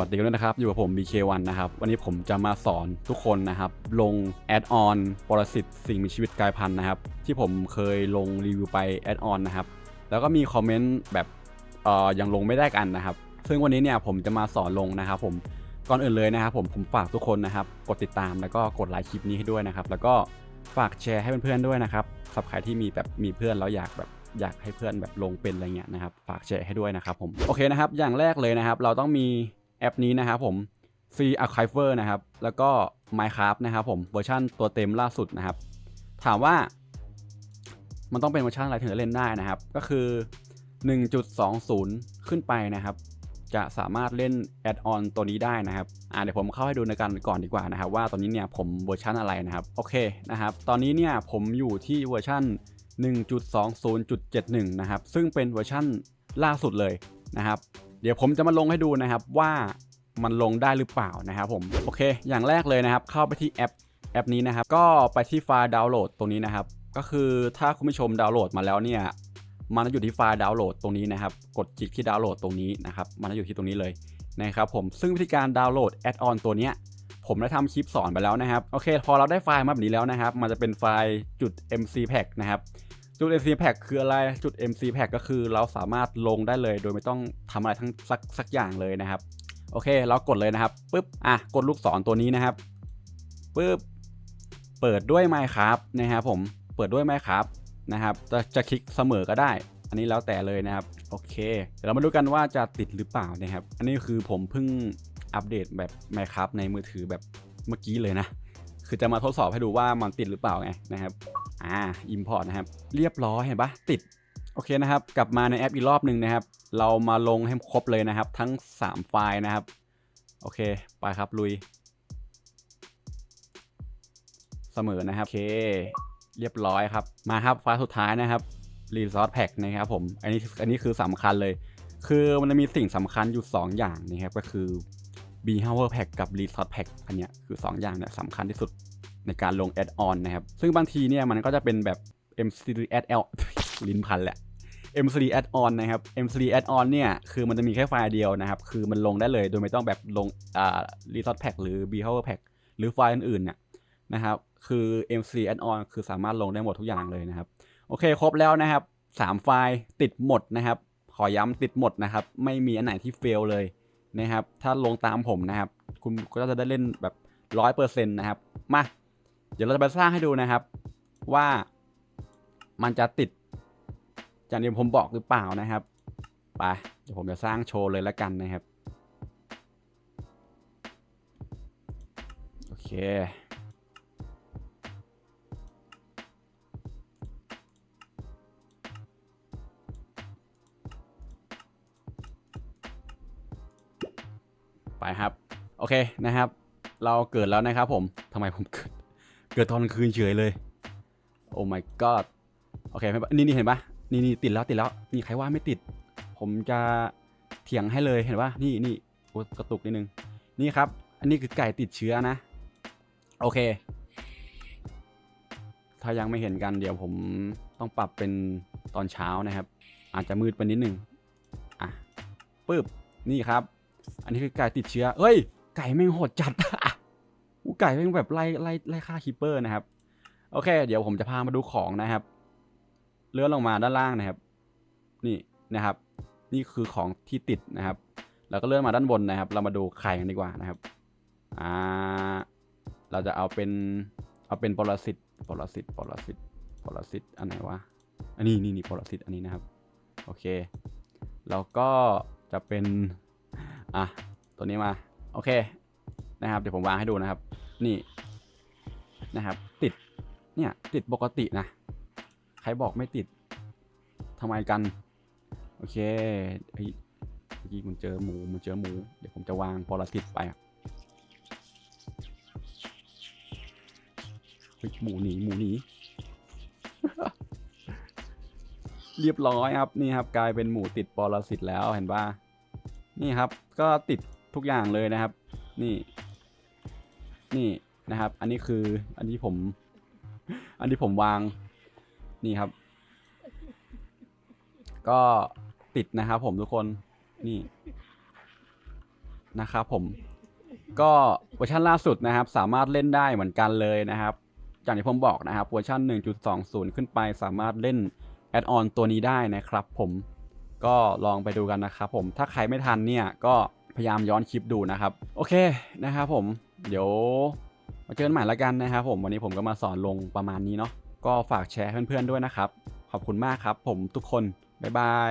วัสดีกันด้วยนะครับ อยู่กับผม BK1 นะครับ วันนี้ผมจะมาสอนทุกคนนะครับ ลงแอดออนปรสิตสิ่งมีชีวิตกลายพันธุ์นะครับ ที่ผมเคยลงรีวิวไปแอดออนนะครับ แล้วก็มีคอมเมนต์แบบเอ่อยังลงไม่ได้กันนะครับ ซึ่งวันนี้เนี่ยผมจะมาสอนลงนะครับผมก่อนอื่นเลยนะครับผมผมฝากทุกคนนะครับ กดติดตามแล้วก็กดไลค์คลิปนี้ให้ด้วยนะครับ แล้วก็ฝากแชร์ให้เพื่อนๆด้วยนะครับสำหรับใครที่มีแบบมีเพื่อนแล้วอยากแบบอยากให้เพื่อนแบบลงเป็นอะไรเงี้ยนะครับ ฝากแชร์ให้ด้วยนะครับผม โอเคนะครับ อย่างแรกเลยนะครับ เราต้องมี แอปนี้นะครับผม Free Archiver นะครับ แล้วก็ Minecraft นะครับผมเวอร์ชันตัวเต็มล่าสุดนะครับ ถามว่า มันต้องเป็นเวอร์ชันอะไรถึงจะเล่นได้นะครับ ก็คือ 1.20 ขึ้นไปนะครับ จะสามารถเล่นแอดออนตัวนี้ได้นะครับอ่าเดี๋ยวผมเข้าให้ดูในกันก่อนดีกว่านะครับ ว่าตอนนี้เนี่ยผมเวอร์ชันอะไรนะครับ โอเคนะครับ ตอนนี้เนี่ยผมอยู่ที่เวอร์ชัน1.20.71 นะครับ ซึ่งเป็นเวอร์ชันล่าสุดเลยนะครับ เดี๋ยวผมจะมาลงให้ดูนะครับว่ามันลงได้หรือเปล่านะครับผมโอเค อย่างแรกเลยนะครับ เข้าไปที่แอปแอปนี้นะครับ ก็ไปที่ไฟล์ดาวน์โหลดตรงนี้นะครับ ก็คือถ้าคุณผู้ชมดาวน์โหลดมาแล้วเนี่ยมันจะอยู่ที่ไฟล์ดาวน์โหลดตรงนี้นะครับ กดคลิกที่ดาวน์โหลดตรงนี้นะครับ มันจะอยู่ที่ตรงนี้เลยนะครับผมซึ่งวิธีการดาวน์โหลดแอดออนตัวเนี้ยผมได้ทำคลิปสอนไปแล้วนะครับ โอเค พอเราได้ไฟล์มาแบบนี้แล้วนะครับ มันจะเป็นไฟล์จุด mc pack นะครับ จุด mc pack คืออะไร จุด mc pack ก็คือเราสามารถลงได้เลย โดยไม่ต้องทำอะไรทั้งสักสักอย่างเลยนะครับ โอเค เรากดเลยนะครับปึ๊บ อะ กดลูกศรตัวนี้นะครับปึ๊บ เปิดด้วย Minecraft นะครับผม เปิดด้วย Minecraft นะครับ จะจะคลิกเสมอก็ได้ อันนี้แล้วแต่เลยนะครับ โอเค เดี๋ยวเรามาดูกันว่าจะติดหรือเปล่านะครับ อันนี้คือผมเพิ่งอัปเดตแบบ Minecraft ในมือถือแบบเมื่อกี้เลยนะ คือจะมาทดสอบให้ดูว่ามันติดหรือเปล่าไงนะครับ อ่า import นะครับ เรียบร้อยเห็นปะติด โอเคนะครับ กลับมาในแอปอีกรอบหนึ่งนะครับ เรามาลงให้ครบเลยนะครับ ทั้ง 3 ไฟล์นะครับ โอเค ไปครับลุย เสมอนะครับ โอเค เรียบร้อยครับ มาครับไฟล์สุดท้ายนะครับ Resource Pack นะครับผม อันนี้อันนี้คือสำคัญเลย คือมันจะมีสิ่งสำคัญอยู่ 2 อย่างนะครับ ก็คือ b h o w e r Pack กับ Resource Pack อันเนี้ยคือ 2 อย่างเนี่ยสำคัญที่สุด ในการลง Add-on นะครับ ซึ่งบางทีเนี่ยมันก็จะเป็นแบบ M3 Add-on ลิ้นพันแหละ M3 Add-on นะครับ M3 Add-on เนี่ย คือมันจะมีแค่ไฟล์เดียวนะครับ คือมันลงได้เลยโดยไม่ต้องแบบลงอ่า Resource Pack หรือ b h o w e r Pack หรือไฟล์อื่นๆเนี่ยนะครับ คือ M3 Add-on คือสามารถลงได้หมดทุกอย่างเลยนะครับ โอเค ครบแล้วนะครับ 3 ไฟล์ติดหมดนะครับ ขอย้ำติดหมดนะครับ ไม่มีอันไหนที่เฟลเลยนะครับ ถ้าลงตามผมนะครับ คุณก็จะได้เล่นแบบร้อยเปอร์เซ็นต์นะครับ มา เดี๋ยวเราจะไปสร้างให้ดูนะครับว่ามันจะติดอย่างที่ผมบอกหรือเปล่านะครับไปเดี๋ยวผมจะสร้างโชว์เลยแล้วกันนะครับโอเคไปครับ โอเคนะครับ เราเกิดแล้วนะครับผมทำไมผมเกิด เกิดตอนคืนเฉยเลย โอ้ my god โอเคไม่ปะนี่นี่เห็นปะนี่นี่ติดแล้วติดแล้วนี่ใครว่าไม่ติด ผมจะเถียงให้เลยเห็นปะนี่นี่โอ้กระตุกนิดนึง นี่ครับ อันนี้คือไก่ติดเชื้อนะ โอเค ถ้ายังไม่เห็นกันเดี๋ยวผมต้องปรับเป็นตอนเช้านะครับ อาจจะมืดไปนิดนึงอะปึ๊บนี่ครับ อันนี้คือไก่ติดเชื้อเอ้ย ไก่แม่งโหดจัด อูไก่แม่งแบบไล่ไล่ไล่ฆ่าคีเปอร์นะครับ โอเค เดี๋ยวผมจะพามาดูของนะครับ เลื่อนลงมาด้านล่างนะครับ นี่นะครับ นี่คือของที่ติดนะครับ แล้วก็เลื่อนมาด้านบนนะครับ เรามาดูไข่กันดีกว่านะครับ อ่า เราจะเอาเป็น เอาเป็นปรสิตปรสิตปรสิตปรสิตอันไหนวะ อันนี้นี่นี่ปรสิตอันนี้นะครับ โอเค แล้วก็จะเป็น อะ ตัวนี้มา โอเค นะครับเดี๋ยวผมวางให้ดูนะครับ นี่นะครับ ติดเนี่ยติดปกตินะ ใครบอกไม่ติดทำไมกัน โอเคไอ้เมื่อกี้มันเจอหมูมันเจอหมู เดี๋ยวผมจะวางปรสิตไปเฮ้ยหมูหนีหมูหนีเรียบร้อยครับนี่ครับ กลายเป็นหมูติดปรสิตแล้วเห็นป่ะนี่ครับ ก็ติดทุกอย่างเลยนะครับ นี่ นี่นะครับ อันนี้คืออันที่ผม อันที่ผมวางนี่ครับ ก็ติดนะครับผมทุกคนนี่นะครับผมก็เวอร์ชันล่าสุดนะครับ สามารถเล่นได้เหมือนกันเลยนะครับอย่างที่ผมบอกนะครับเวอร์ชัน1.20 ขึ้นไปสามารถเล่นแอดออนตัวนี้ได้นะครับ ผมก็ลองไปดูกันนะครับผมถ้าใครไม่ทันเนี่ยก็พยายามย้อนคลิปดูนะครับ โอเคนะครับผม เดี๋ยวมาเจอกันใหม่ละกันนะครับผมวันนี้ผมก็มาสอนลงประมาณนี้เนาะก็ฝากแชร์เพื่อนๆด้วยนะครับ ขอบคุณมากครับ ผมทุกคน บ๊ายบาย